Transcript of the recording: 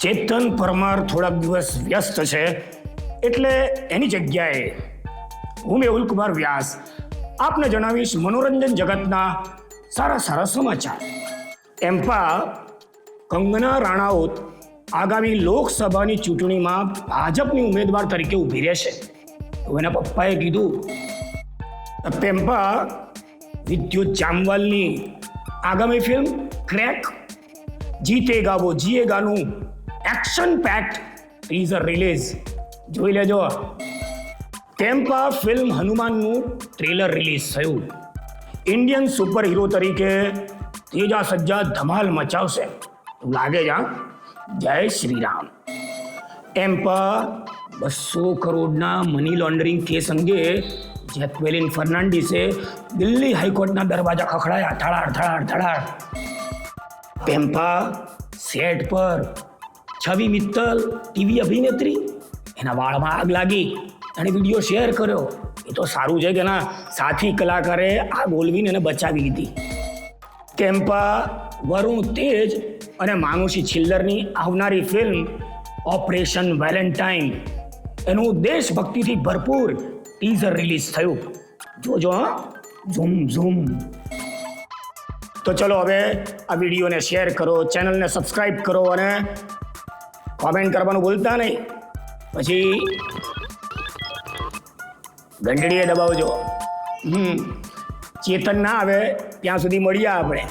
ચેતન પરમાર થોડાક દિવસ વ્યસ્ત છે, એટલે એની જગ્યાએ હું મેહુલ કુમાર વ્યાસ આપને જણાવીશ મનોરંજન જગતના સારા સારા સમાચાર. એમ્પા કંગના રાણાઓત આગામી લોકસભાની ચૂંટણીમાં ભાજપની ઉમેદવાર તરીકે ઊભી રહેશે. તો એના પપ્પાએ કીધું પેમ્પા વિદ્યુત જામવાલની આગામી ફિલ્મ ક્રેક જીતેગા વો જીએગાનું એક્શન પેક્ટ ટીઝર રિલીઝ જોઈ લેજો ટેમ્પા ફિલ્મ હનુમાનનું ટ્રેલર રિલીઝ થયું ઇન્ડિયન સુપર હીરો તરીકે તેજા સજ્જા ધમાલ મચાવશે એવું લાગે છે હા? જય શ્રી રામ ટેમ્પા બસો કરોડના મની લોન્ડરિંગ કેસ અંગે જેકવેલિન ફર્નાન્ડિસે દિલ્હી હાઈકોર્ટના દરવાજા ખખડાયા ધડાડ ધડાડ ધડાડ પેમ્પા સેટ પર છવિ મિત્તલ, ટીવી અભિનેત્રી. એના વાળમાં આગ લાગી એણે વીડિયો શેર કર્યો. એ તો સારું છે કે એના સાથી કલાકારે આ બોલવીને એને બચાવી લીધી. કેમ્પા, વરુણ તેજ અને માનુષી છિલ્લરની આવનારી ફિલ્મ ઓપરેશન વેલેન્ટાઇન. એનું દેશભક્તિથી ભરપૂર ટીઝર રિલીઝ થયું. જોજો ઝૂમ ઝૂમ. તો ચલો હવે આ વિડીયોને શેર કરો, ચેનલને સબસ્ક્રાઇબ કરો અને કોમેન્ટ કરવાનું ભૂલતા નહીં. પછી ઘંટડીએ દબાવજો. હમ. ચેતન ના આવે, ત્યાં સુધી મળીએ આપણે.